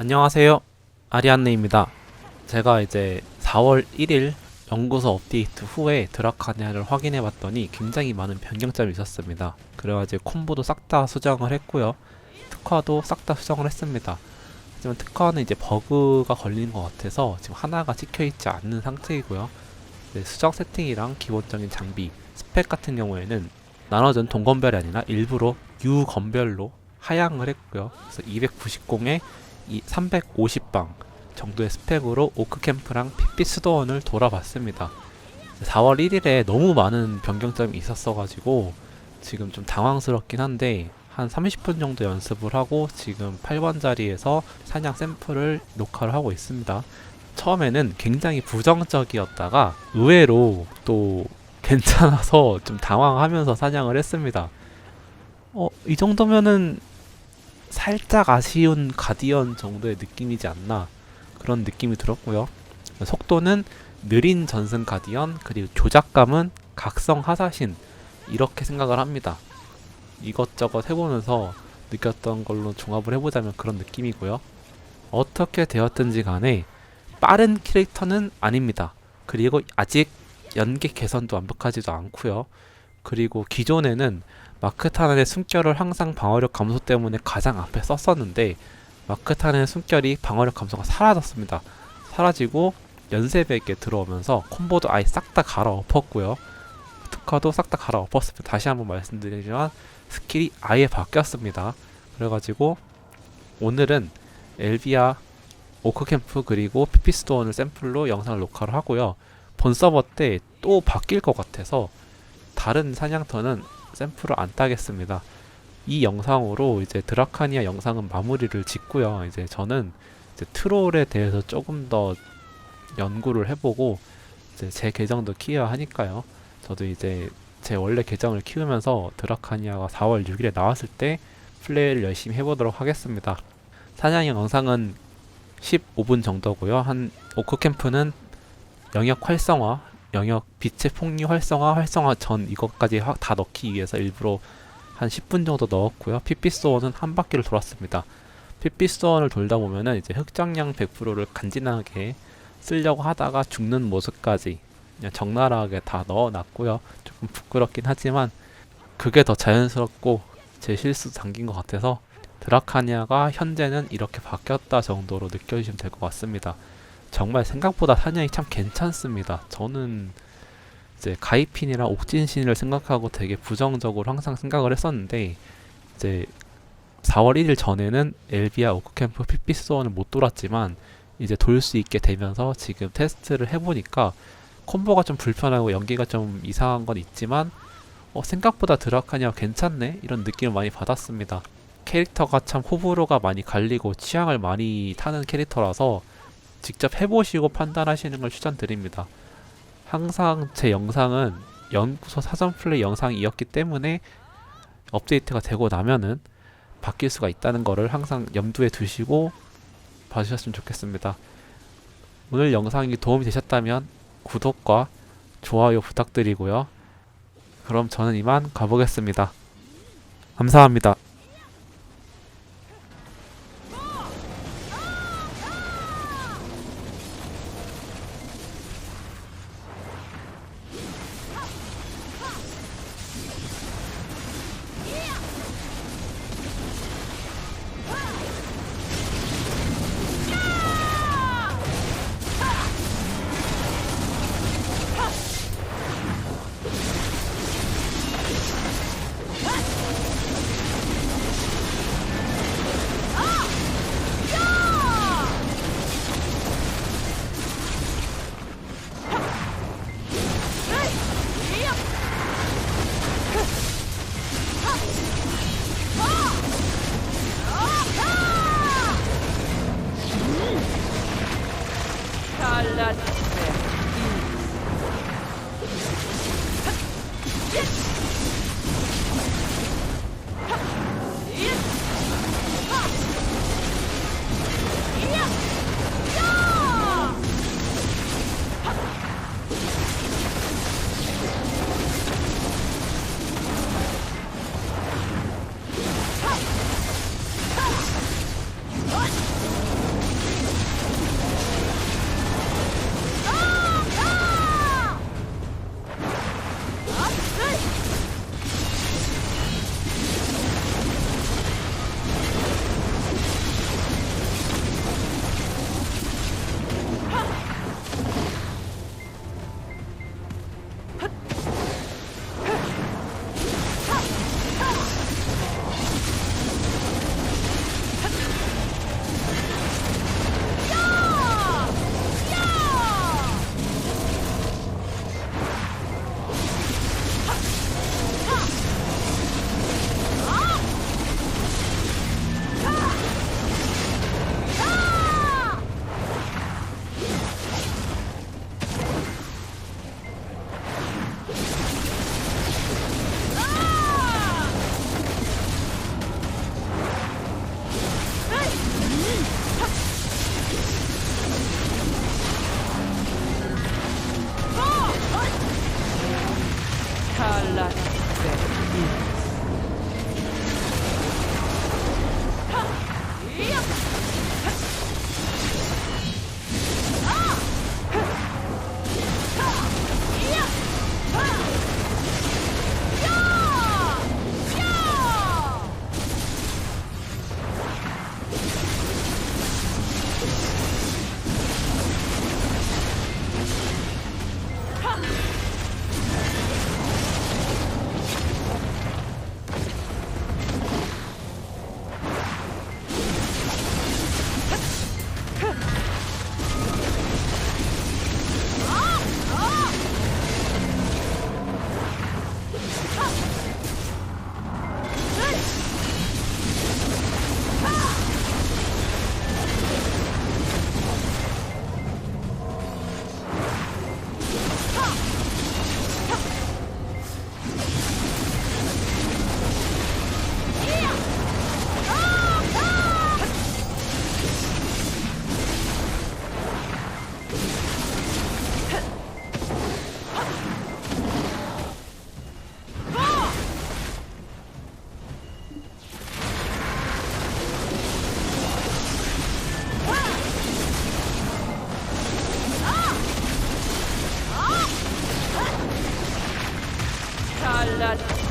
안녕하세요. 아리안네입니다. 제가 이제 4월 1일 연구소 업데이트 후에 드라카니아를 확인해 봤더니 굉장히 많은 변경점이 있었습니다. 그래가지고 콤보도 싹 다 수정을 했고요. 특화도 싹 다 수정을 했습니다. 하지만 특화는 이제 버그가 걸린 것 같아서 지금 하나가 찍혀있지 않는 상태이고요. 수정 세팅이랑 기본적인 장비, 스펙 같은 경우에는 나눠진 동건별이 아니라 일부러 유건별로 하향을 했고요. 그래서 290에 이 350방 정도의 스펙으로 오크캠프랑 피피 수도원을 돌아봤습니다. 4월 1일에 너무 많은 변경점이 있었어가지고 지금 좀 당황스럽긴 한데 한 30분 정도 연습을 하고 지금 8번 자리에서 사냥 샘플을 녹화를 하고 있습니다. 처음에는 굉장히 부정적이었다가 의외로 또 괜찮아서 좀 당황하면서 사냥을 했습니다. 어, 이 정도면은 살짝 아쉬운 가디언 정도의 느낌이지 않나 그런 느낌이 들었고요. 속도는 느린 전승 가디언 그리고 조작감은 각성 하사신 이렇게 생각을 합니다. 이것저것 해보면서 느꼈던 걸로 종합을 해보자면 그런 느낌이고요. 어떻게 되었든지 간에 빠른 캐릭터는 아닙니다. 그리고 아직 연계 개선도 완벽하지도 않고요. 그리고 기존에는 마크타난의 숨결을 항상 방어력 감소 때문에 가장 앞에 썼었는데 마크타난의 숨결이 방어력 감소가 사라졌습니다. 사라지고 연쇄백에 들어오면서 콤보도 아예 싹 다 갈아엎었고요. 특화도 싹 다 갈아엎었습니다. 다시 한번 말씀드리지만 스킬이 아예 바뀌었습니다. 그래가지고 오늘은 엘비아 오크캠프 그리고 피피스토원을 샘플로 영상을 녹화를 하고요. 본 서버 때 또 바뀔 것 같아서 다른 사냥터는 샘플을 안 따겠습니다. 이 영상으로 이제 드라카니아 영상은 마무리를 짓고요. 이제 저는 이제 트롤에 대해서 조금 더 연구를 해보고 이제 제 계정도 키워야 하니까요. 저도 이제 제 원래 계정을 키우면서 드라카니아가 4월 6일에 나왔을 때 플레이를 열심히 해보도록 하겠습니다. 사냥 영상은 15분 정도고요. 한 오크 캠프는 영역 활성화, 영역 빛의 폭류 활성화, 활성화 전 이것까지 하- 다 넣기 위해서 일부러 한 10분 정도 넣었고요. 피피스원은 한 바퀴를 돌았습니다. 피피스원을 돌다 보면은 이제 흑장량 100%를 간지나게 쓰려고 하다가 죽는 모습까지 그냥 적나라하게 다 넣어놨고요. 조금 부끄럽긴 하지만 그게 더 자연스럽고 제 실수 담긴 것 같아서 드라카니아가 현재는 이렇게 바뀌었다 정도로 느껴지시면 될 것 같습니다. 정말 생각보다 사냥이 참 괜찮습니다. 저는 이제 가이핀이랑 옥진신을 생각하고 되게 부정적으로 항상 생각을 했었는데 이제 4월 1일 전에는 엘비아 오크캠프 피피스원을 못 돌았지만 이제 돌 수 있게 되면서 지금 테스트를 해보니까 콤보가 좀 불편하고 연기가 좀 이상한 건 있지만 어, 생각보다 드라카니아 괜찮네 이런 느낌을 많이 받았습니다. 캐릭터가 참 호불호가 많이 갈리고 취향을 많이 타는 캐릭터라서 직접 해보시고 판단하시는 걸 추천드립니다. 항상 제 영상은 연구소 사전 플레이 영상이었기 때문에 업데이트가 되고 나면은 바뀔 수가 있다는 거를 항상 염두에 두시고 봐주셨으면 좋겠습니다. 오늘 영상이 도움이 되셨다면 구독과 좋아요 부탁드리고요. 그럼 저는 이만 가보겠습니다. 감사합니다. Al-Lal.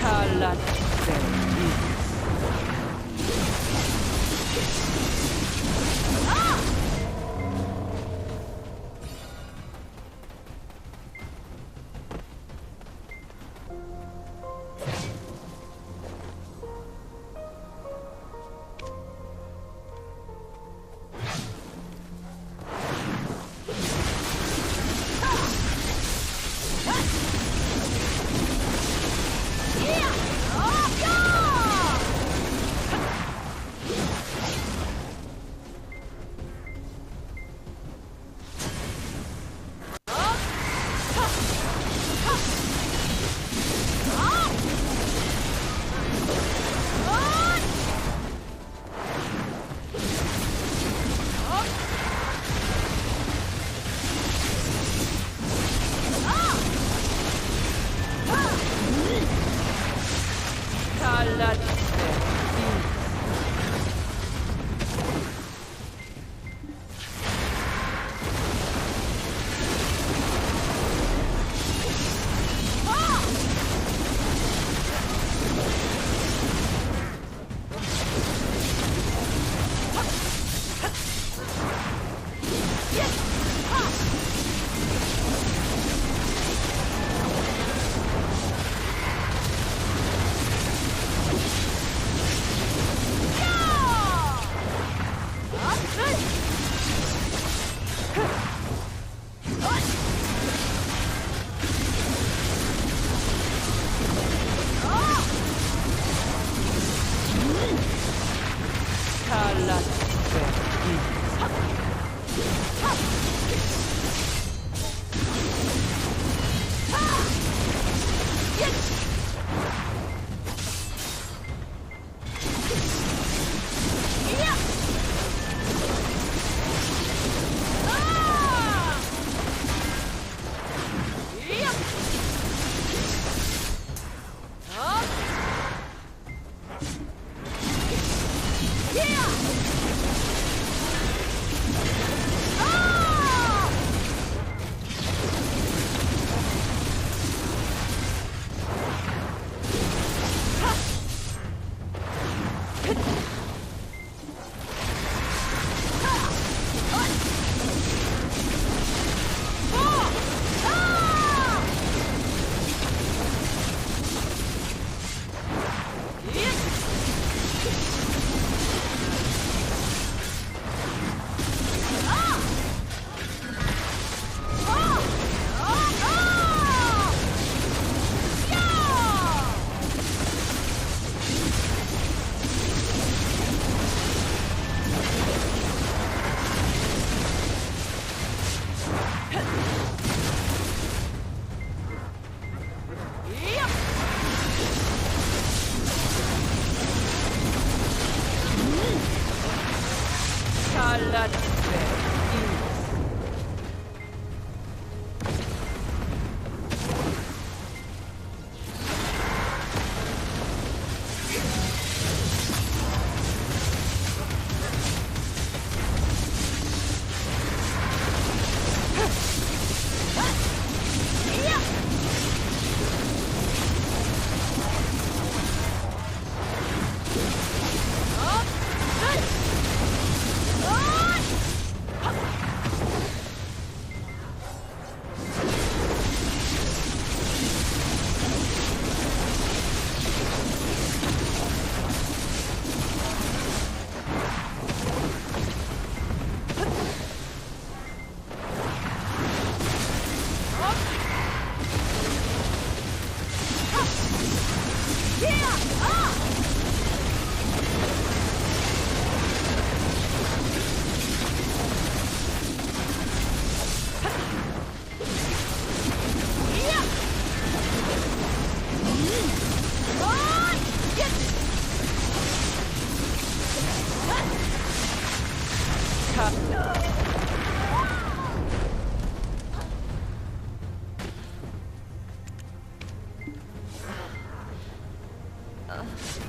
탈란 Salarice. Yes! Paladin. 接呀啊 Uh.